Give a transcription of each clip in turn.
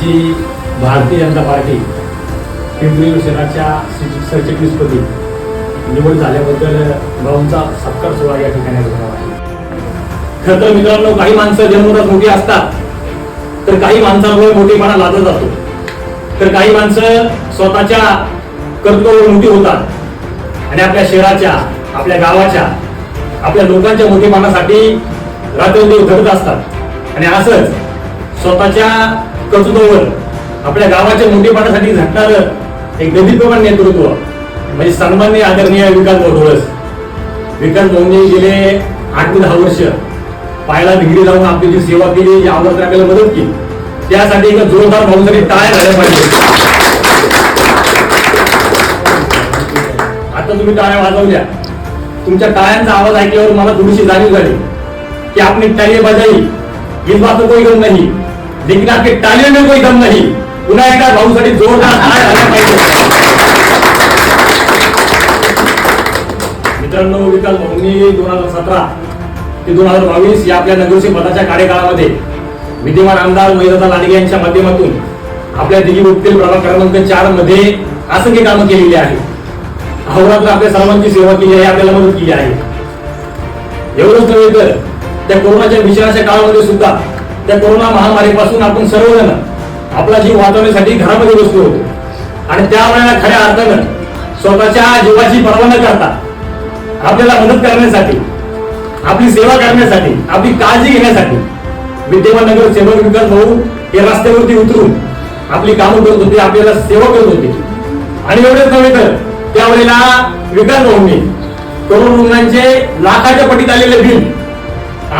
आमची भारतीय जनता पार्टी पिंपरी शहराच्या सरचिटणीसपदी निवड झाल्याबद्दल भाऊंचा सत्कार सोहळा या ठिकाणी झाला आहे खरं तर मित्रांनो काही माणसं जन्मतात मोठी असतात तर काही माणसांमुळे मोठेपणा लादला जातो. तर काही माणसं स्वतःच्या कर्तव्यावर मोठी होतात आणि आपल्या शहराच्या आपल्या गावाच्या आपल्या लोकांच्या मोठेपणासाठी रात्रंदिवस झटत असतात. आणि असंच स्वतःच्या कर्तृत्वावर आपल्या गावाच्या मोठेपणासाठी झटणारं एक गदीप्रमाण नेतृत्व म्हणजे सन्मान्य आदरणीय विकास मोठोळस विकास मोहने गेले आठ ते दहा वर्ष. पायाला भिंगडी लावून आपली जी सेवा केली यावर आपल्याला मदत केली त्यासाठी एका जोरदार भाऊसाठी टाळ्या झाल्या पाहिजे. आता तुम्ही टाळ्या वाजवल्या. तुमच्या टाळ्यांचा आवाज ऐकल्यावर मला थोडीशी जाणीव झाली की आपली टाळी बजाई इस बात में कोई गम लेकिन आपके टाळी में कोई दम नहीं। पुन्हा एकदा भाऊसाठी जोरदार टाळ्या झाल्या पाहिजे मित्रांनो विकास भाऊंनी दोन हजार सतरा ते दोन हजार बावीस या आपल्या नगरसेवक पदाच्या कार्यकाळामध्ये विद्यमान आमदार महिदाता लांडगे यांच्या माध्यमातून आपल्या दिल्ली उपतील प्रभाग क्रमांक चारमध्ये असंख्य कामं केलेली आहे अहोरात्र आपल्या सर्वांची सेवा केली आहे आपल्याला मदत केली आहे. एवढंच नव्हे तर त्या कोरोनाच्या विषाणाच्या काळामध्ये सुद्धा त्या कोरोना महामारीपासून आपण सर्वजण आपला जीव वाचवण्यासाठी घरामध्ये बसलो होतो. आणि त्यावेळेला खऱ्या अर्थानं स्वतःच्या जीवाची पर्वा न करता आपल्याला मदत करण्यासाठी आपली सेवा करण्यासाठी आपली काळजी घेण्यासाठी विद्यमान नगर सेवक विकास भाऊ हे रस्त्यावरती उतरून आपली कामं करत होते आपल्याला सेवा करत होते. आणि एवढेच नव्हे तर त्यावेळेला विकास भाऊंनी करोड रुग्णांचे लाखाच्या पटीत आलेले बिल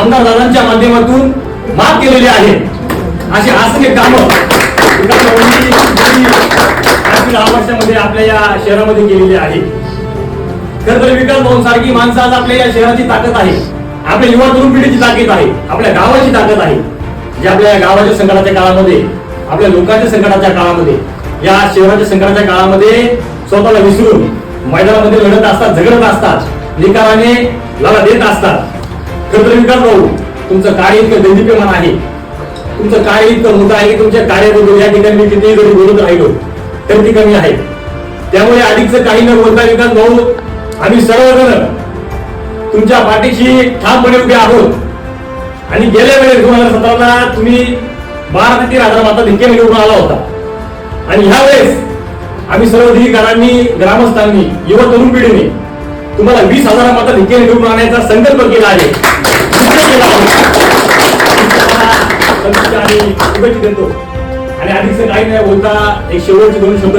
आमदार दादांच्या माध्यमातून माफ केलेले आहे अशी आसने कामं दहा वर्षामध्ये आपल्या या शहरामध्ये केलेली आहे. खर तर विकास भाऊ सारखी माणसं आज आपल्या या शहराची ताकद आहे. आपल्या युवा तरुण पिढीची ताकद आहे. आपल्या गावाची ताकद आहे. जे आपल्या या गावाच्या संकटाच्या काळामध्ये आपल्या लोकांच्या संकटाच्या काळामध्ये या शहराच्या संकटाच्या काळामध्ये स्वतःला विसरून मैदानामध्ये लढत असतात झगडत असतात निकालाने लढा देत असतात. खर तर विकास भाऊ तुमचं कार्य इतकं दैदिप्यमान आहे. तुमचं कार्य इतकं मोठं आहे की तुमच्या कार्याबद्दल या ठिकाणी मी कितीही जरी बोलत राहिलो तर ती कमी आहे. त्यामुळे अधिकचं काही न बोलता विकास भाऊ आम्ही सर्वजण तुमच्या पाठीशी ठामपणे उभे आहोत. आणि गेल्या वेळेस दोन हजार सतराला तुम्ही बारा ते तीन हजार माता धक्के निवडून आला होता. आणि ह्यावेळेस आम्ही सर्व अधिकारांनी ग्रामस्थांनी युवा तरुण पिढीने तुम्हाला वीस हजारामध्ये माता धक्के निवडून आणण्याचा संकल्प केला आहे. आणि अधिकच काही नाही बोलता एक शेवटचे दोन शब्द